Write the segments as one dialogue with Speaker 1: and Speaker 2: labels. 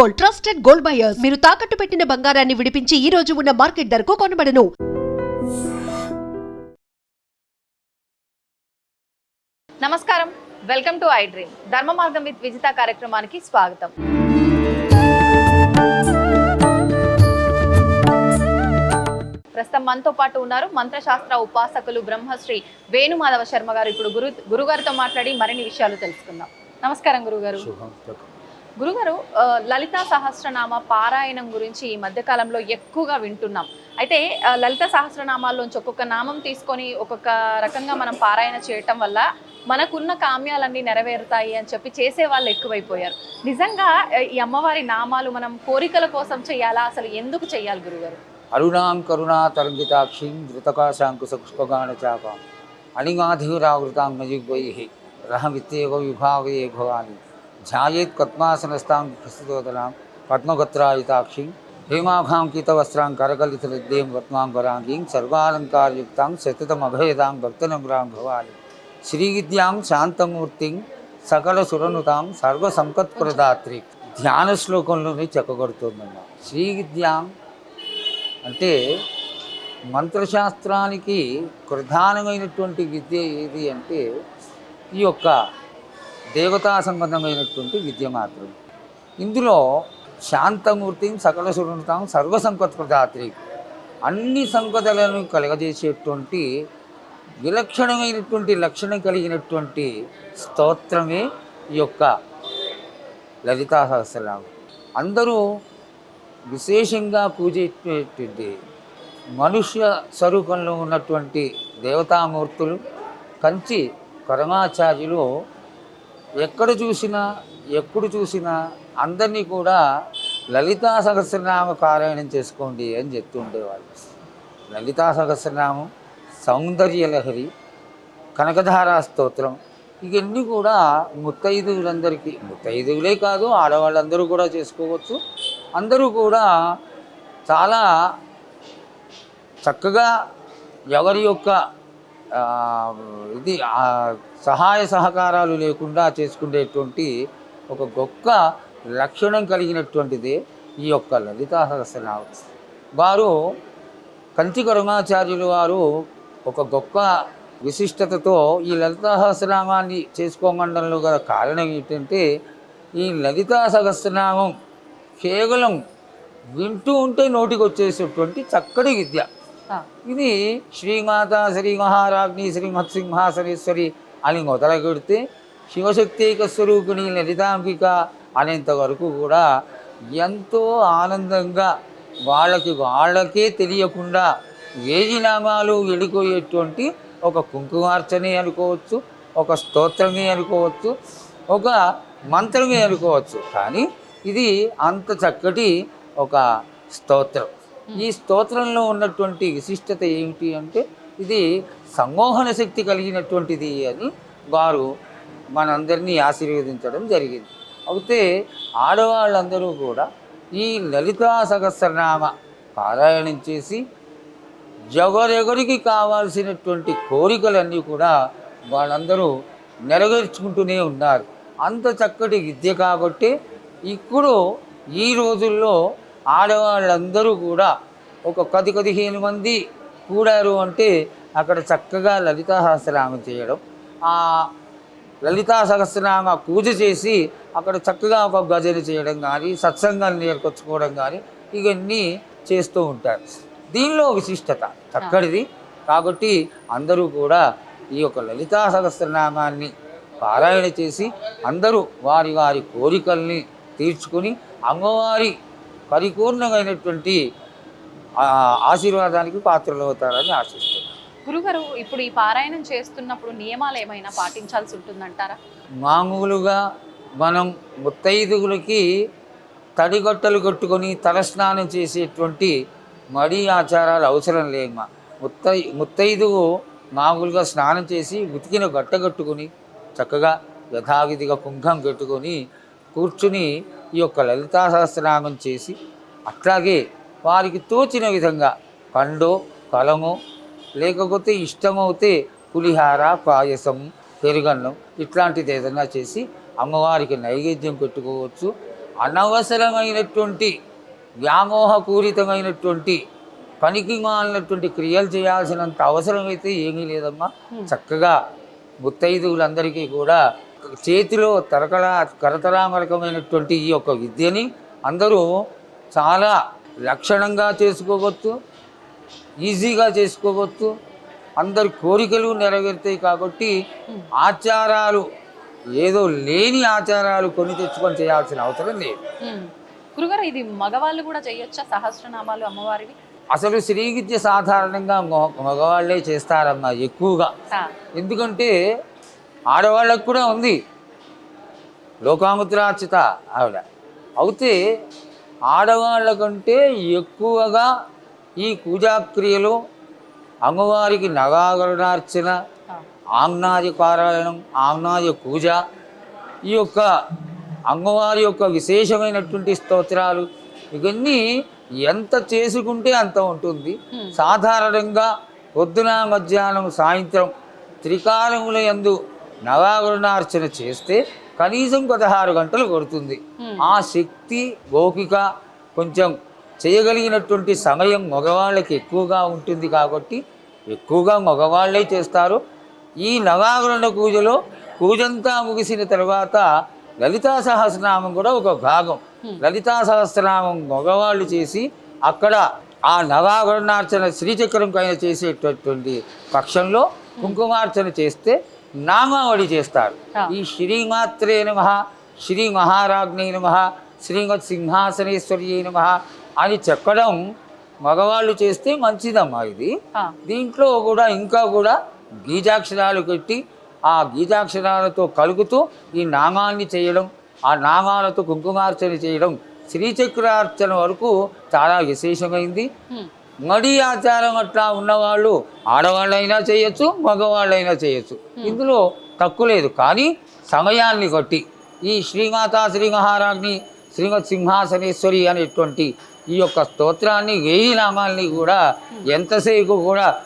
Speaker 1: Gold trusted gold buyers. మీరు తాకట్టు పెట్టిన బంగారాన్ని విడిపించి ఈ రోజు ఉన్న మార్కెట్ ధరకు కొనబడను.
Speaker 2: నమస్కారం. Welcome to I dream. ధర్మ మార్గం విత్ విజిత కార్యక్రమానికి స్వాగతం. ప్రస్తుతం మనతో పాటు ఉన్నారు మంత్రశాస్త్ర ఉపాసకులు బ్రహ్మశ్రీ వేణుమాధవ శర్మ గారు. ఇప్పుడు గురు గురుగారితో మాట్లాడి మరిన్ని విషయాలు తెలుసుకుందాం. నమస్కారం గురుగారు. గురుగారు లలితా సహస్రనామ పారాయణం గురించి ఈ మధ్యకాలంలో ఎక్కువగా వింటున్నాం. అయితే లలిత సహస్రనామాల్లోంచి ఒక్కొక్క నామం తీసుకొని ఒక్కొక్క రకంగా మనం పారాయణ చేయటం వల్ల మనకున్న కామ్యాలన్నీ నెరవేరుతాయి అని చెప్పి చేసే వాళ్ళు ఎక్కువైపోయారు. నిజంగా ఈ అమ్మవారి నామాలు మనం కోరికల కోసం చేయాలా? అసలు ఎందుకు చేయాలి గురుగారు?
Speaker 3: అరుణాం కరుణా తరంగితాక్షిం ధృతకాశాంకుశ పుష్పగాన చాపాం. అణిమాధిరావృతాం మయుగ్వై రహమిత్యేవ విభావయే భవాని. ధ్యాయేత్ పద్మాసనస్థాం ప్రస్తుతోదనాం పద్మగత్రాయుతాక్షిం హేమాభాంకితవస్త్రాం కరకలితలిద్దేం పద్మాంగరాంగీం సర్వాలంకారయుక్తాం సతతమభయదాం భక్తనమ్రాం భవాలి శ్రీవిద్యాం శాంతమూర్తిం సకల సురనుతాం సర్వసంపత్ప్రదాత్రి. ధ్యాన శ్లోకంలోనే చెక్కగొడుతుందన్న శ్రీవిద్యాం అంటే మంత్రశాస్త్రానికి ప్రధానమైనటువంటి విద్య ఏది అంటే ఈ యొక్క దేవతా సంబంధమైనటువంటి విద్య మాత్రం ఇందులో శాంతమూర్తి సకల సురుతాం సర్వసంపత్ప్రదాత్రి అన్ని సంపదలను కలగజేసేటువంటి విలక్షణమైనటువంటి లక్షణం కలిగినటువంటి స్తోత్రమే ఈ యొక్క లలితా సహస్రనామం. అందరూ విశేషంగా పూజేటువంటి మనుష్య స్వరూపంలో ఉన్నటువంటి దేవతామూర్తులు కంచి పరమాచార్యులు ఎక్కడ చూసినా ఎప్పుడు చూసినా అందరినీ కూడా లలితా సహస్రనామ పారాయణం చేసుకోండి అని చెప్తూ ఉండేవాళ్ళు. లలితా సహస్రనామం సౌందర్యలహరి కనకధారా స్తోత్రం ఇవన్నీ కూడా ముత్తైదువులందరికీ ముత్తైదువులే కాదు ఆడవాళ్ళందరూ కూడా చేసుకోవచ్చు. అందరూ కూడా చాలా చక్కగా ఎవరి యొక్క ఇది సహాయ సహకారాలు లేకుండా చేసుకునేటువంటి ఒక గొప్ప లక్షణం కలిగినటువంటిది ఈ యొక్క లలితా సహస్రనామం. వారు కంచి కరుణాచార్యులు వారు ఒక గొప్ప విశిష్టతతో ఈ లలితా సహస్రనామాన్ని చేసుకోమండంలో గల కారణం ఏంటంటే ఈ లలితా సహస్రనామం కేవలం వింటూ ఉంటే నోటికి వచ్చేసేటువంటి చక్కటి విద్య. ఇది శ్రీమాత శ్రీ మహారాజ్ని శ్రీ మత్సింహాసనేశ్వరి అని మొదలుపెడితే శివశక్తిక స్వరూపిణి లలితాంబిక అనేంత వరకు కూడా ఎంతో ఆనందంగా వాళ్ళకి వాళ్ళకే తెలియకుండా వేది నామాలు వెళ్ళిపోయేటువంటి ఒక కుంకుమార్చనే అనుకోవచ్చు ఒక స్తోత్రమే అనుకోవచ్చు ఒక మంత్రమే అనుకోవచ్చు. కానీ ఇది అంత చక్కటి ఒక స్తోత్రం. ఈ స్తోత్రంలో ఉన్నటువంటి విశిష్టత ఏమిటి అంటే ఇది సంగోహన శక్తి కలిగినటువంటిది అని వారు మనందరినీ ఆశీర్వదించడం జరిగింది. అయితే ఆడవాళ్ళందరూ కూడా ఈ లలితా సహస్రనామ పారాయణం చేసి ఎవరెవరికి కావాల్సినటువంటి కోరికలన్నీ కూడా వాళ్ళందరూ నెరవేర్చుకుంటూనే ఉన్నారు. అంత చక్కటి విద్య కాబట్టి ఇప్పుడు ఈ రోజుల్లో ఆడవాళ్ళందరూ కూడా ఒక పది పదిహేను మంది కూడారు అంటే అక్కడ చక్కగా లలితా సహస్రనామం చేయడం ఆ లలితా సహస్రనామ పూజ చేసి అక్కడ చక్కగా ఒక భజన చేయడం కానీ సత్సంగాలు నేర్కొచ్చుకోవడం కానీ ఇవన్నీ చేస్తూ ఉంటారు. దీనిలో విశిష్టత చక్కటిది. కాబట్టి అందరూ కూడా ఈ యొక్క లలితా సహస్రనామాన్ని పారాయణ చేసి అందరూ వారి వారి కోరికల్ని తీర్చుకొని అమ్మవారి పరిపూర్ణమైనటువంటి ఆశీర్వాదానికి పాత్రలు అవుతారని ఆశిస్తున్నాను.
Speaker 2: గురుగారు ఇప్పుడు ఈ పారాయణం చేస్తున్నప్పుడు నియమాలు ఏమైనా పాటించాల్సి ఉంటుందంటారా?
Speaker 3: మామూలుగా మనం ముత్తైదుగులకి తడిగొట్టలు కట్టుకొని తలస్నానం చేసేటువంటి మడి ఆచారాలు అవసరం లేమ్మా. ముత్తై ముత్తైదువు మామూలుగా స్నానం చేసి ఉతికిన గట్ట కట్టుకొని చక్కగా యథావిధిగా కుంభం కట్టుకొని కూర్చుని ఈ యొక్క లలితా సహస్రనామం చేసి అట్లాగే వారికి తోచిన విధంగా పండో ఫలమో లేకపోతే ఇష్టమవుతే పులిహార పాయసం పెరుగన్నం ఇట్లాంటిది ఏదైనా చేసి అమ్మవారికి నైవేద్యం పెట్టుకోవచ్చు. అనవసరమైనటువంటి వ్యామోహపూరితమైనటువంటి పనికి మాలినటువంటి క్రియలు చేయాల్సినంత అవసరం అయితే ఏమీ లేదమ్మా. చక్కగా ముత్తైదువులందరికీ కూడా చేతిలో తరకలా కరతలామరకమైనటువంటి ఈ యొక్క విద్యని అందరూ చాలా లక్షణంగా చేసుకోవచ్చు ఈజీగా చేసుకోవచ్చు. అందరి కోరికలు నెరవేరుతాయి కాబట్టి ఆచారాలు ఏదో లేని ఆచారాలు కొని తెచ్చుకొని చేయాల్సిన అవసరం లేదు.
Speaker 2: గురుగారు ఇది మగవాళ్ళు కూడా చేయొచ్చా? సహస్రనామాలు అమ్మవారివి?
Speaker 3: అసలు శ్రీ విద్య సాధారణంగా మగవాళ్ళే చేస్తారమ్మా ఎక్కువగా. ఎందుకంటే ఆడవాళ్ళకు కూడా ఉంది లోకాముద్రార్చిత ఆవిడ అయితే ఆడవాళ్ళ కంటే ఎక్కువగా ఈ పూజాక్రియలు అమ్మవారికి నగాగరుడార్చన
Speaker 2: ఆ.
Speaker 3: ఆమ్నాది పారాయణం ఆమ్నాది పూజ ఈ యొక్క అమ్మవారి యొక్క విశేషమైనటువంటి స్తోత్రాలు ఇవన్నీ ఎంత చేసుకుంటే అంత ఉంటుంది. సాధారణంగా పొద్దున మధ్యాహ్నం సాయంత్రం త్రికాలముల యందు నవాగరుణార్చన చేస్తే కనీసం పదహారు గంటలు పడుతుంది. ఆ శక్తి ఓపిక కొంచెం చేయగలిగినటువంటి సమయం మగవాళ్ళకి ఎక్కువగా ఉంటుంది కాబట్టి ఎక్కువగా మగవాళ్ళే చేస్తారు. ఈ నవాగరణ పూజలో పూజంతా ముగిసిన తర్వాత లలితా సహస్రనామం కూడా ఒక భాగం. లలితా సహస్రనామం మగవాళ్ళు చేసి అక్కడ ఆ నవాగరణార్చన శ్రీచక్రం పైన చేసేటటువంటి పక్షంలో కుంకుమార్చన చేస్తే నామావళి చేస్తారు. ఈ శ్రీమాత్రే నమ శ్రీ మహారాజ్ఞి నమ శ్రీమత్ సింహాసనేశ్వరి నమ అని చెప్పడం మగవాళ్ళు చేస్తే మంచిదమ్మా ఇది. దీంట్లో కూడా ఇంకా కూడా బీజాక్షరాలు పెట్టి ఆ బీజాక్షరాలతో కలుగుతూ ఈ నామాన్ని చేయడం ఆ నామాలతో కుంకుమార్చన చేయడం శ్రీచక్రార్చన వరకు చాలా విశేషమైంది. మడి ఆచారం అట్లా ఉన్నవాళ్ళు ఆడవాళ్ళైనా చేయొచ్చు మగవాళ్ళైనా చేయొచ్చు. ఇందులో తక్కువ లేదు. కానీ సమయాన్ని బట్టి ఈ శ్రీమాతా శ్రీ మహారాజ్ని శ్రీమత్ సింహాసనేశ్వరి అనేటువంటి ఈ యొక్క స్తోత్రాన్ని వెయ్యి నామాల్ని కూడా ఎంతసేపు కూడా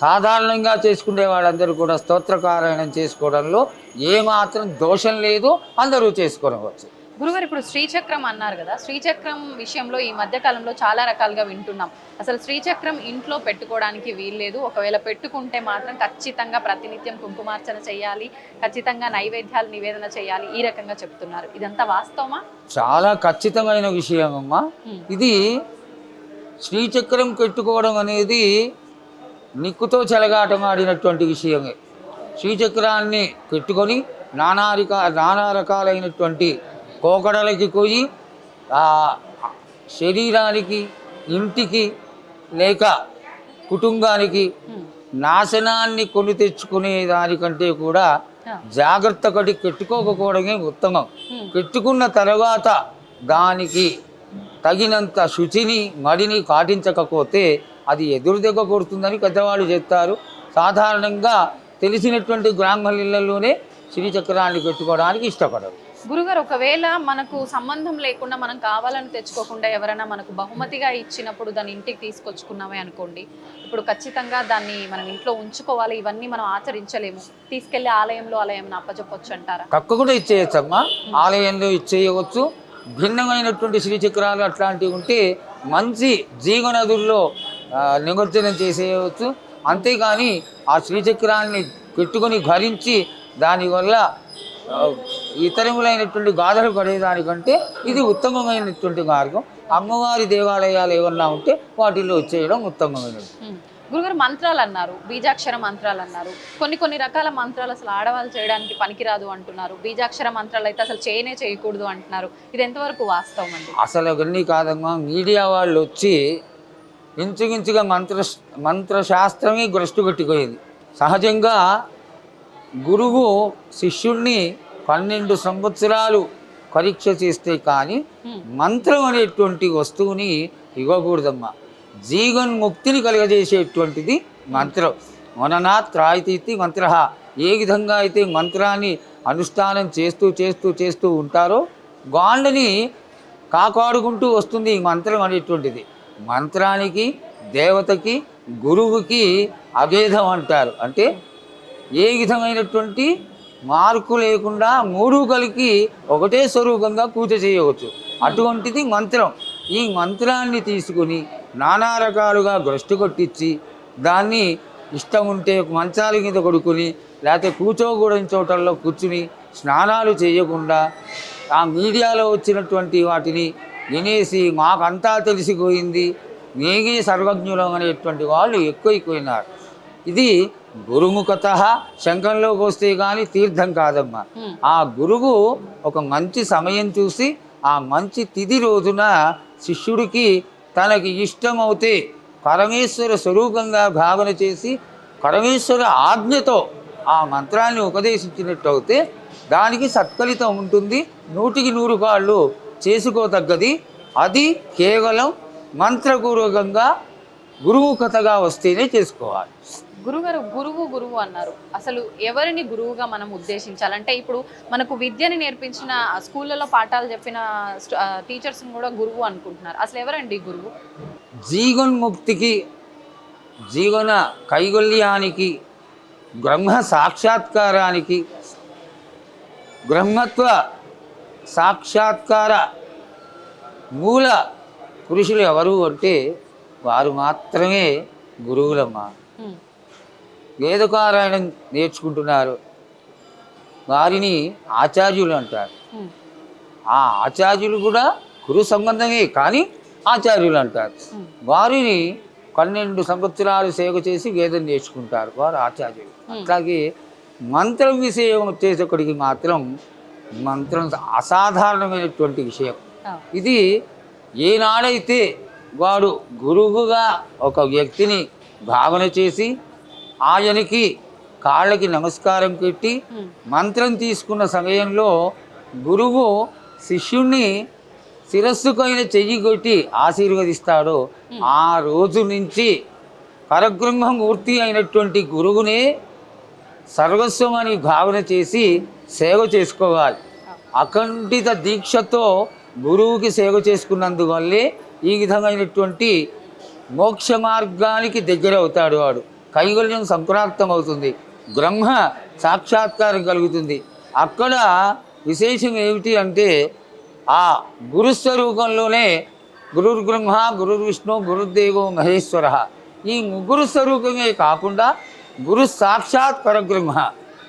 Speaker 3: సాధారణంగా చేసుకునే వాళ్ళందరూ కూడా స్తోత్రపారాయణం చేసుకోవడంలో ఏమాత్రం దోషం లేదు. అందరూ చేసుకోవచ్చు
Speaker 2: గురుగారు ఇప్పుడు శ్రీచక్రం అన్నారు కదా శ్రీచక్రం విషయంలో ఈ మధ్య కాలంలో చాలా రకాలుగా వింటున్నాం. అసలు శ్రీచక్రం ఇంట్లో పెట్టుకోవడానికి వీల్లేదు. ఒకవేళ పెట్టుకుంటే మాత్రం ఖచ్చితంగా ప్రతినిత్యం కుంకుమార్చన చేయాలి ఖచ్చితంగా నైవేద్యాలు నివేదన చేయాలి ఈ రకంగా చెప్తున్నారు. ఇదంతా వాస్తవమా?
Speaker 3: చాలా ఖచ్చితమైన విషయం అమ్మా. ఇది శ్రీచక్రం పెట్టుకోవడం అనేది నిక్కుతో చెలగాటం ఆడినటువంటి విషయమే. శ్రీచక్రాన్ని పెట్టుకొని నానా రకా నానా రకాలైనటువంటి కోకడలకి పోయి ఆ శరీరానికి ఇంటికి లేక కుటుంబానికి నాశనాన్ని కొని తెచ్చుకునే దానికంటే కూడా జాగ్రత్త కడి పెట్టుకోకపోవడమే ఉత్తమం. పెట్టుకున్న తర్వాత దానికి తగినంత శుచిని మడిని పాటించకపోతే అది ఎదురు దెబ్బ కొడుతుందని పెద్దవాళ్ళు చెప్తారు. సాధారణంగా తెలిసినటువంటి గ్రామాలలోనే శ్రీచక్రాన్ని పెట్టుకోవడానికి ఇష్టపడరు.
Speaker 2: గురుగారు ఒకవేళ మనకు సంబంధం లేకుండా మనం కావాలని తెచ్చుకోకుండా ఎవరైనా మనకు బహుమతిగా ఇచ్చినప్పుడు దాన్ని ఇంటికి తీసుకొచ్చుకున్నామే అనుకోండి. ఇప్పుడు ఖచ్చితంగా దాన్ని మనం ఇంట్లో ఉంచుకోవాలి ఇవన్నీ మనం ఆచరించలేము. తీసుకెళ్ళి ఆలయంలో ఆలయం అప్పచెప్పొచ్చు అంటారా
Speaker 3: తక్కువ కూడా ఇచ్చేయచ్చమ్మా ఆలయంలో ఇచ్చేయవచ్చు. భిన్నమైనటువంటి శ్రీచక్రాలు అట్లాంటివి ఉంటే మంచి జీవనదుల్లో నిమజ్జనం చేసేయవచ్చు. అంతేగాని ఆ శ్రీచక్రాన్ని పెట్టుకొని ధరించి దానివల్ల ఇతరములైనటువంటి గాథలు పడేదానికంటే ఇది ఉత్తమమైనటువంటి మార్గం. అమ్మవారి దేవాలయాలు ఏమన్నా ఉంటే వాటిల్లో వచ్చేయడం ఉత్తమమైనది.
Speaker 2: గురుగారు మంత్రాలు అన్నారు బీజాక్షర మంత్రాలు అన్నారు. కొన్ని కొన్ని రకాల మంత్రాలు అసలు ఆడవాళ్ళు చేయడానికి పనికిరాదు అంటున్నారు. బీజాక్షర మంత్రాలు అయితే అసలు చేయనే చేయకూడదు అంటున్నారు. ఇది ఎంతవరకు వాస్తవం అండి?
Speaker 3: అసలు అవన్నీ కాదమ్మా మీడియా వాళ్ళు వచ్చి ఇంచుమించుగా మంత్ర మంత్రశాస్త్రమే భ్రష్టు పెట్టుకోయింది సహజంగా గురువు శిష్యుణ్ణి పన్నెండు సంవత్సరాలు పరీక్ష చేస్తే కానీ మంత్రం అనేటువంటి వస్తువుని ఇవ్వకూడదమ్మా. జీవన్ముక్తిని కలుగజేసేటువంటిది మంత్రం. మననాత్ రాయితీతి మంత్ర. ఏ విధంగా అయితే మంత్రాన్ని అనుష్ఠానం చేస్తూ చేస్తూ చేస్తూ ఉంటారో వాళ్ళని కాపాడుకుంటూ వస్తుంది ఈ మంత్రం అనేటువంటిది. మంత్రానికి దేవతకి గురువుకి అభేదం అంటారు. అంటే ఏ విధమైనటువంటి మార్పు లేకుండా మూడు కలికి ఒకటే స్వరూపంగా పూజ చేయవచ్చు. అటువంటిది మంత్రం. ఈ మంత్రాన్ని తీసుకుని నానా రకాలుగా భ్రష్టు కొట్టించి దాన్ని ఇష్టం ఉంటే మంచాల మీద కొడుకుని లేకపోతే కూర్చోకూడని చోటల్లో కూర్చుని స్నానాలు చేయకుండా ఆ మీడియాలో వచ్చినటువంటి వాటిని వినేసి మాకంతా తెలిసిపోయింది. నేనే సర్వజ్ఞులం అనేటువంటి వాళ్ళు ఎక్కువైపోయినారు. ఇది గురుముఖత శంఖంలోకి వస్తే కానీ తీర్థం కాదమ్మా. ఆ గురువు ఒక మంచి సమయం చూసి ఆ మంచి తిథి రోజున శిష్యుడికి తనకి ఇష్టమవుతే పరమేశ్వర స్వరూపంగా భావన చేసి పరమేశ్వర ఆజ్ఞతో ఆ మంత్రాన్ని ఉపదేశించినట్టు అయితే దానికి సత్ఫలితం ఉంటుంది. నూటికి నూరు కాళ్ళు చేసుకోదగ్గది అది కేవలం మంత్రపూర్వకంగా గురువు కథగా వస్తేనే చేసుకోవాలి.
Speaker 2: గురుగారు గురువు గురువు అన్నారు. అసలు ఎవరిని గురువుగా మనం ఉద్దేశించాలంటే ఇప్పుడు మనకు విద్యని నేర్పించిన స్కూళ్ళలో పాఠాలు చెప్పిన టీచర్స్ కూడా గురువు అనుకుంటున్నారు. అసలు ఎవరండి గురువు?
Speaker 3: జీవన్ముక్తికి జీవన కైగొల్యానికి బ్రహ్మ సాక్షాత్కారానికి బ్రహ్మత్వ సాక్షాత్కార మూల పురుషులు ఎవరు అంటే వారు మాత్రమే గురువులమ్మా.
Speaker 2: హ్మ్.
Speaker 3: వేదపారాయణం నేర్చుకుంటున్నారు వారిని ఆచార్యులు అంటారు. ఆ ఆచార్యులు కూడా గురు సంబంధమే కానీ ఆచార్యులు అంటారు. వారిని పన్నెండు సంవత్సరాలు సేవ చేసి వేదం నేర్చుకుంటారు వారు ఆచార్యులు అట్లాగే మంత్రం విషయం వచ్చేసరికి మాత్రం మంత్రం అసాధారణమైనటువంటి విషయం. ఇది ఏనాడైతే వాడు గురువుగా ఒక వ్యక్తిని భావన చేసి ఆయనకి కాళ్ళకి నమస్కారం పెట్టి. మంత్రం తీసుకున్న సమయంలో గురువు శిష్యుణ్ణి శిరస్సుకైన చెయ్యి కొట్టి ఆశీర్వదిస్తాడో. ఆ రోజు నుంచి పరబ్రహ్మమూర్తి అయినటువంటి గురువునే సర్వస్వం అని భావన చేసి సేవ చేసుకోవాలి. అఖండిత దీక్షతో గురువుకి సేవ చేసుకున్నందువల్లే ఈ విధమైనటువంటి మోక్ష మార్గానికి దగ్గర అవుతాడు వాడు. కైవల్యం సంక్రాంతం అవుతుంది బ్రహ్మ సాక్షాత్కారం కలుగుతుంది. అక్కడ విశేషం ఏమిటి అంటే ఆ గురుస్వరూపంలోనే గురుర్బ్రహ్మ గురుర్విష్ణు గురుర్ విష్ణు గురుదేవో మహేశ్వర. ఈ ముగ్గురు స్వరూపమే కాకుండా గురు సాక్షాత్ పరబ్రహ్మ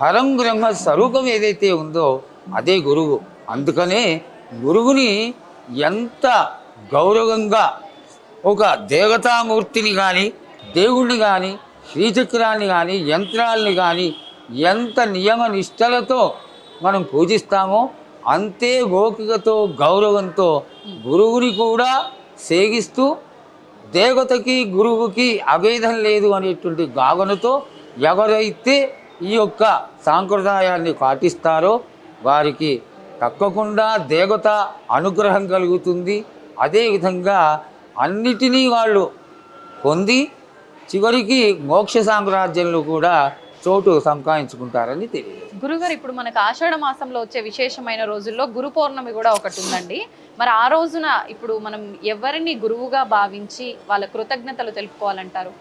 Speaker 3: పరం బ్రహ్మ స్వరూపం ఏదైతే ఉందో అదే గురువు. అందుకనే గురువుని ఎంత గౌరవంగా ఒక దేవతామూర్తిని కానీ దేవుణ్ణి కానీ శ్రీచక్రాన్ని కానీ యంత్రాల్ని కానీ ఎంత నియమ నిష్టలతో మనం పూజిస్తామో అంతే గోపికతో గౌరవంతో గురువుని కూడా సేగిస్తూ దేవతకి గురువుకి అభేదం లేదు అనేటువంటి భావనతో ఎవరైతే ఈ యొక్క సాంప్రదాయాన్ని పాటిస్తారో వారికి తక్కకుండా దేవత అనుగ్రహం కలుగుతుంది. అదేవిధంగా అన్నిటినీ వాళ్ళు పొంది చివరికి మోక్ష సామ్రాజ్యంలో కూడా చోటు సంపాదించుకుంటారని తెలియదు.
Speaker 2: గురుగారు ఇప్పుడు మనకు ఆషాఢ మాసంలో వచ్చే విశేషమైన రోజుల్లో గురు పౌర్ణమి కూడా ఒకటి ఉందండి. మరి ఆ రోజున ఇప్పుడు మనం ఎవరిని గురువుగా భావించి వాళ్ళ కృతజ్ఞతలు తెలుపుకోవాలంటారు?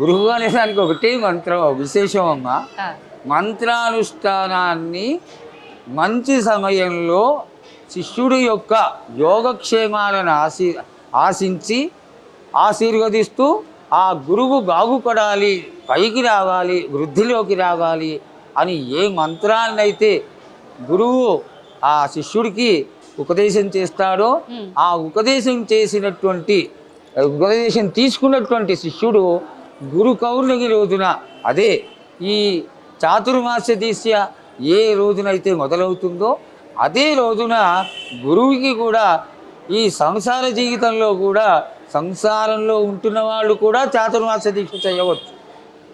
Speaker 3: గురువు అనే దానికి ఒకటే మంత్రం విశేషం అమ్మా. మంత్రానుష్ఠానాన్ని మంచి సమయంలో శిష్యుడి యొక్క యోగక్షేమాలను ఆశి ఆశించి ఆశీర్వదిస్తూ ఆ గురువు బాగుపడాలి పైకి రావాలి వృద్ధిలోకి రావాలి అని ఏ మంత్రాన్నైతే గురువు ఆ శిష్యుడికి ఉపదేశం చేస్తాడో ఆ ఉపదేశం చేసినటువంటి ఉపదేశం తీసుకున్నటువంటి శిష్యుడు గురు కౌర్ణగి రోజున అదే ఈ చాతుర్మాస్య దీస్య ఏ రోజునైతే మొదలవుతుందో అదే రోజున గురువుకి కూడా ఈ సంసార జీవితంలో కూడా సంసారంలో ఉంటున్న వాళ్ళు కూడా చాతుర్మాస దీక్ష చేయవచ్చు.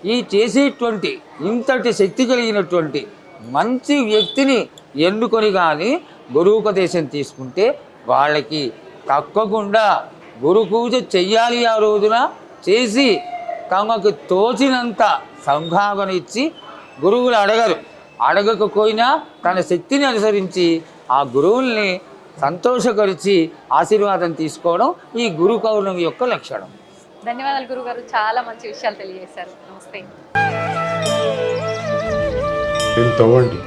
Speaker 3: ఈ చేసేటువంటి ఇంతటి శక్తి కలిగినటువంటి మంచి వ్యక్తిని ఎన్నుకొని కానీ గురువుపదేశం తీసుకుంటే వాళ్ళకి తక్కకుండా గురు పూజ చెయ్యాలి ఆ రోజున చేసి తమకు తోచినంత సంభావన ఇచ్చి గురువులు అడగరు. అడగకపోయినా తన శక్తిని అనుసరించి ఆ గురువుల్ని సంతోషపరిచి ఆశీర్వాదం తీసుకోవడం ఈ గురు పౌర్ణమి యొక్క లక్షణం.
Speaker 2: ధన్యవాదాలు గురుగారు. చాలా మంచి విషయాలు తెలియజేశారు. నమస్తే.
Speaker 4: దీన్ని తవ్వండి.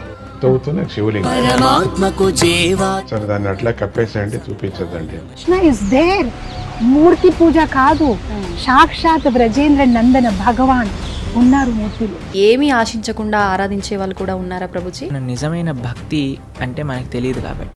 Speaker 4: తవ్వుతున్న శివలింగం.
Speaker 5: పరమాత్మకు జీవా.
Speaker 4: సరే దాన్ని అట్లా కప్పేసేయండి చూపించదండి
Speaker 6: కృష్ణ ఇస్ దేర్ మూర్తి పూజ కాదు. సాక్షాత్ బ్రజేంద్ర నందన భగవాన్ ఉన్నారు మూర్తిలో.
Speaker 7: ఏమీ ఆశించకుండా ఆరాధించే వాళ్ళు కూడా ఉన్నారా ప్రభుజీ?
Speaker 5: నిజమైన భక్తి అంటే మనకు తెలియదు కాబట్టి.